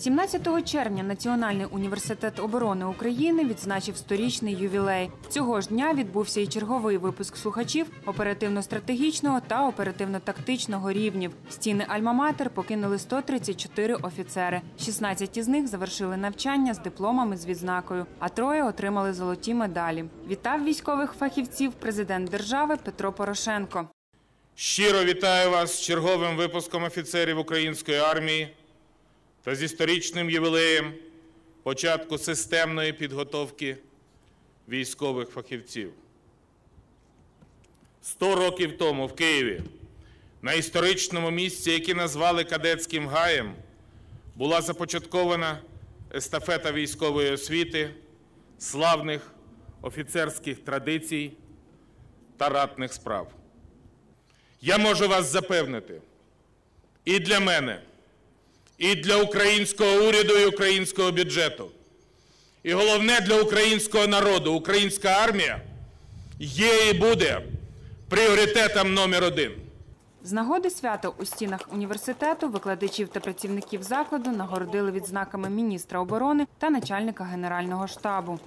17 червня Національний університет оборони України відзначив сторічний ювілей. Цього ж дня відбувся і черговий випуск слухачів оперативно-стратегічного та оперативно-тактичного рівнів. Стіни Альма-Матер покинули 134 офіцери. 16 із них завершили навчання з дипломами з відзнакою, а троє отримали золоті медалі. Вітав військових фахівців президент держави Петро Порошенко. Щиро вітаю вас з черговим випуском офіцерів української армії та з історичним ювілеєм початку системної підготовки військових фахівців. Сто років тому в Києві, на історичному місці, яке назвали Кадетським гаєм, була започаткована естафета військової освіти, славних офіцерських традицій та ратних справ. Я можу вас запевнити, і для мене, і для українського уряду і українського бюджету, і головне для українського народу, українська армія є і буде пріоритетом номер один. З нагоди свята у стінах університету викладачів та працівників закладу нагородили відзнаками міністра оборони та начальника генерального штабу.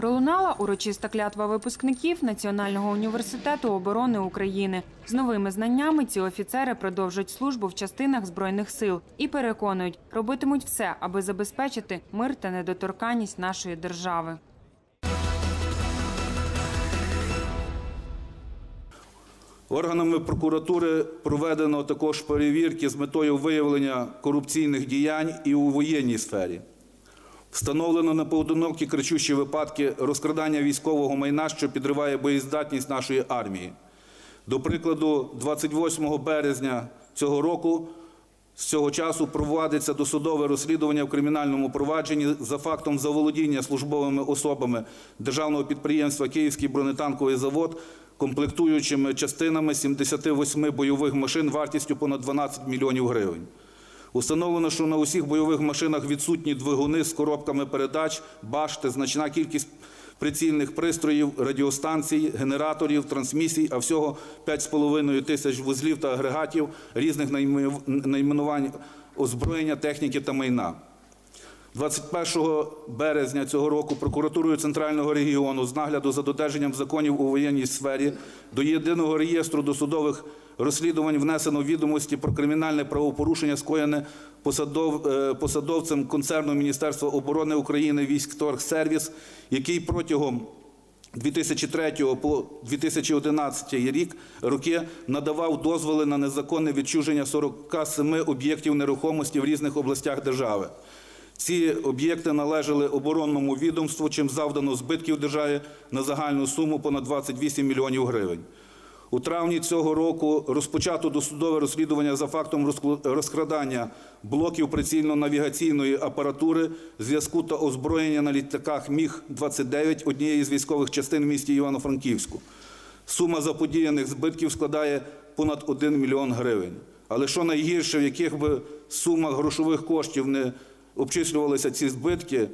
Пролунала урочиста клятва випускників Національного університету оборони України. З новими знаннями ці офіцери продовжують службу в частинах збройних сил і переконують, робитимуть все, аби забезпечити мир та недоторканність нашої держави. Органами прокуратури проведено також перевірки з метою виявлення корупційних діянь і у воєнній сфері. Встановлено непоодинокі кричущі випадки розкрадання військового майна, що підриває боєздатність нашої армії. До прикладу, 28 березня цього року з цього часу проводиться досудове розслідування в кримінальному провадженні за фактом заволодіння службовими особами державного підприємства Київський бронетанковий завод комплектуючими частинами 78 бойових машин вартістю понад 12 мільйонів гривень. Установлено, що на усіх бойових машинах відсутні двигуни з коробками передач, башти, значна кількість прицільних пристроїв, радіостанцій, генераторів, трансмісій, а всього 5,5 тисяч вузлів та агрегатів різних найменувань озброєння, техніки та майна. 21 березня цього року прокуратурою Центрального регіону з нагляду за додержанням законів у воєнній сфері до єдиного реєстру досудових розслідувань внесено відомості про кримінальне правопорушення, скоєне посадов, посадовцем концерну Міністерства оборони України «Військторгсервіс», який протягом 2003 по 2011 рік роки надавав дозволи на незаконне відчуження 47 об'єктів нерухомості в різних областях держави. Ці об'єкти належали оборонному відомству, чим завдано збитків державі на загальну суму понад 28 мільйонів гривень. У травні цього року розпочато досудове розслідування за фактом розкрадання блоків прицільно-навігаційної апаратури, зв'язку та озброєння на літаках Міг-29 однієї з військових частин в місті Івано-Франківську. Сума заподіяних збитків складає понад 1 мільйон гривень. Але що найгірше, в яких би сумах грошових коштів не обчислювалися ці збитки,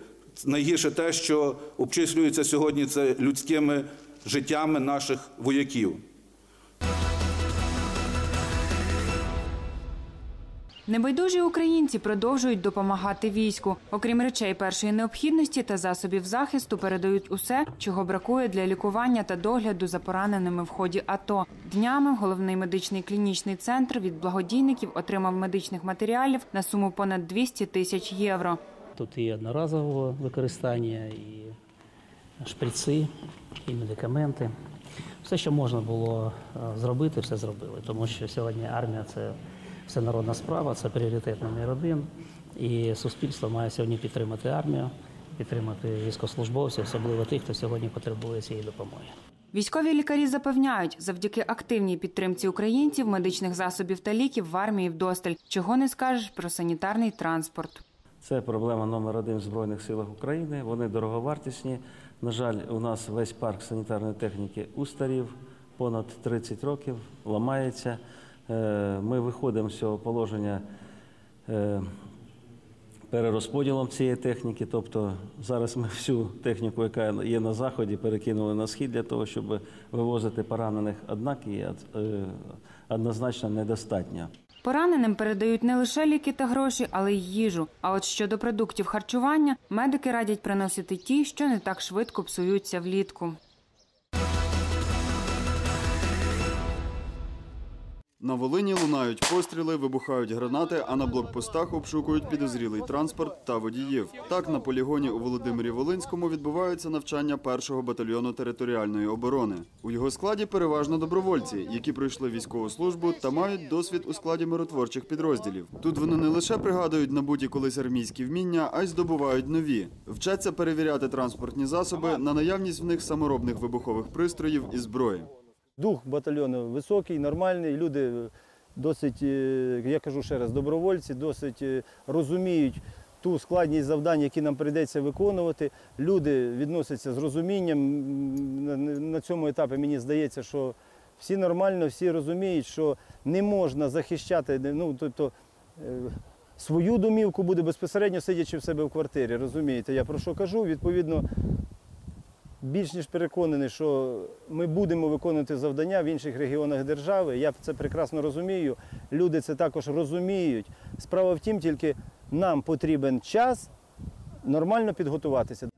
найгірше те, що обчислюється сьогодні це людськими життями наших вояків. Небайдужі українці продовжують допомагати війську. Окрім речей першої необхідності та засобів захисту, передають усе, чого бракує для лікування та догляду за пораненими в ході АТО. Днями головний медичний клінічний центр від благодійників отримав медичних матеріалів на суму понад 200 тисяч євро. Тут і одноразового використання, і шприци, і медикаменти. Все, що можна було зробити, все зробили, тому що сьогодні армія це це народна справа, це пріоритет номер один. І суспільство має сьогодні підтримати армію, підтримати військовослужбовців, особливо тих, хто сьогодні потребує цієї допомоги. Військові лікарі запевняють, завдяки активній підтримці українців, медичних засобів та ліків в армії вдосталь. Чого не скажеш про санітарний транспорт. Це проблема номер один в Збройних силах України. Вони дороговартісні. На жаль, у нас весь парк санітарної техніки устарів, понад 30 років, ламається. Ми виходимо з цього положення перерозподілом цієї техніки. Тобто зараз ми всю техніку, яка є на заході, перекинули на схід для того, щоб вивозити поранених, однак і однозначно недостатньо. Пораненим передають не лише ліки та гроші, але й їжу. А от щодо продуктів харчування, медики радять приносити ті, що не так швидко псуються влітку. На Волині лунають постріли, вибухають гранати, а на блокпостах обшукують підозрілий транспорт та водіїв. Так, на полігоні у Володимирі Волинському відбуваються навчання першого батальйону територіальної оборони. У його складі переважно добровольці, які пройшли військову службу та мають досвід у складі миротворчих підрозділів. Тут вони не лише пригадують набуті колись армійські вміння, а й здобувають нові. Вчаться перевіряти транспортні засоби на наявність в них саморобних вибухових пристроїв і зброї. Дух батальйону високий, нормальний. Люди досить, е, я кажу ще раз, добровольці, досить е, розуміють ту складність завдань, які нам прийдеться виконувати. Люди відносяться з розумінням. На- цьому етапі мені здається, що всі нормально, всі розуміють, що не можна захищати, ну, тобто, е, свою домівку буде безпосередньо сидячи в себе в квартирі. Розумієте, я про що кажу? Відповідно, більш ніж переконаний, що ми будемо виконувати завдання в інших регіонах держави. Я це прекрасно розумію. Люди це також розуміють. Справа в тім, тільки нам потрібен час нормально підготуватися.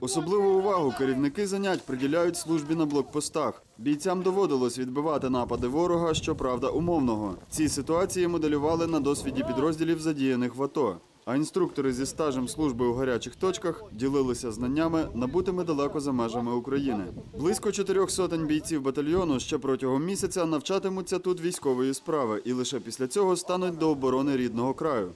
Особливу увагу керівники занять приділяють службі на блокпостах. Бійцям доводилось відбивати напади ворога, щоправда, умовного. Ці ситуації моделювали на досвіді підрозділів, задіяних в АТО. А інструктори зі стажем служби у гарячих точках ділилися знаннями, набутими далеко за межами України. Близько чотирьох сотень бійців батальйону ще протягом місяця навчатимуться тут військової справи і лише після цього стануть до оборони рідного краю.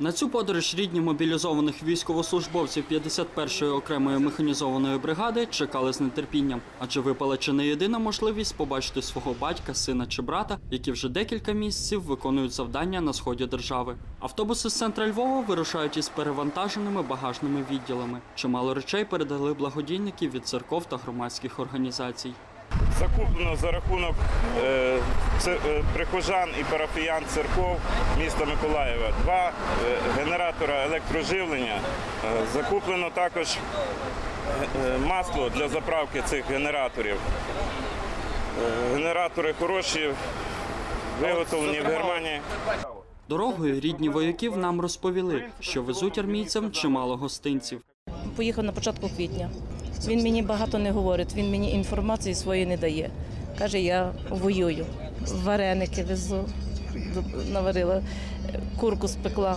На цю подорож рідні мобілізованих військовослужбовців 51-ї окремої механізованої бригади чекали з нетерпінням, адже випала чи не єдина можливість побачити свого батька, сина чи брата, які вже декілька місяців виконують завдання на сході держави. Автобуси з центра Львова вирушають із перевантаженими багажними відділами. Чимало речей передали благодійники від церков та громадських організацій. Закуплено за рахунок е, е, прихожан і парафіян церков міста Миколаєва. Два е, генератора електроживлення. Закуплено також масло для заправки цих генераторів. Генератори хороші, виготовлені в Германії. Дорогою рідні вояків нам розповіли, що везуть армійцям чимало гостинців. Поїхав на початку квітня. Він мені багато не говорить, він мені інформації своєї не дає. Каже, я воюю. Вареники везу, наварила, курку спекла.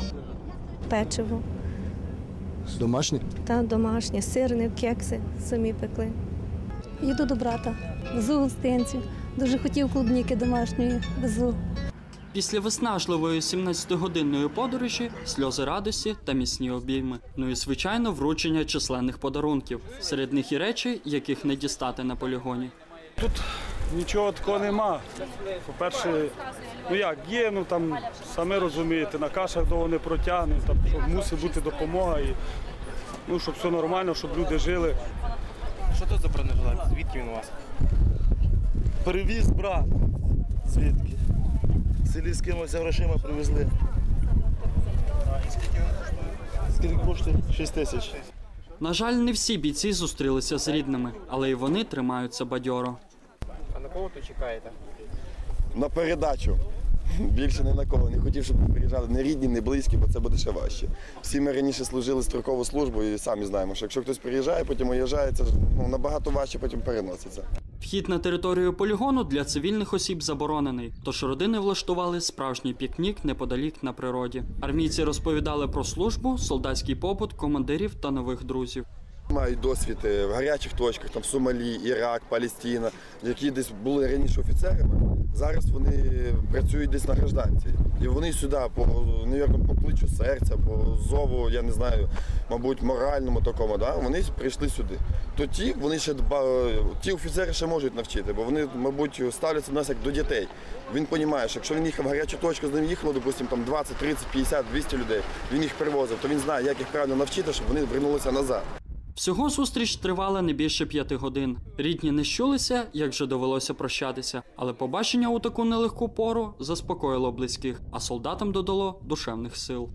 печиво Домашні? та домашнє, сирне, кекси самі пекли. Їду до брата, везу гостинців. Дуже хотів клубніки домашньої, везу. Після виснажливої 17-годинної подорожі сльози радості та міцні обійми. Ну і звичайно, вручення численних подарунків. Серед них і речі, яких не дістати на полігоні. Тут нічого такого нема. По-перше, ну як, є, ну там самі розумієте, на кашах довго не протягне, там що мусить бути допомога і ну, щоб все нормально, щоб люди жили. Що тут за бронежилет? Звідки він у вас? Привіз брат. Звідки? Селі скинулися грошима, привезли. Скільки коштує? 6 тисяч. На жаль, не всі бійці зустрілися з рідними, але й вони тримаються бадьоро. А на кого тут чекаєте? На передачу. Більше ні на кого. Не хотів, щоб приїжджали не рідні, не близькі, бо це буде ще важче. Всі ми раніше служили строкову службу і самі знаємо, що якщо хтось приїжджає, потім уїжджає, це ж, ну, набагато важче потім переноситься. Вхід на територію полігону для цивільних осіб заборонений, тож родини влаштували справжній пікнік неподалік на природі. Армійці розповідали про службу, солдатський побут, командирів та нових друзів. Мають досвід е, в гарячих точках, там Сомалі, Ірак, Палестина, які десь були раніше офіцерами. Зараз вони працюють десь на гражданці. І вони сюди по, навірно, по кличу серця, по зову, я не знаю, мабуть, моральному такому, да? вони прийшли сюди. То ті, вони ще дба... ті офіцери ще можуть навчити, бо вони, мабуть, ставляться до нас як до дітей. Він розуміє, що якщо він їхав в гарячу точку, з ним їхало, допустимо, там 20, 30, 50, 200 людей, він їх привозив, то він знає, як їх правильно навчити, щоб вони вернулися назад. Всього зустріч тривала не більше п'яти годин. Рідні не щулися, як вже довелося прощатися, але побачення у таку нелегку пору заспокоїло близьких, а солдатам додало душевних сил.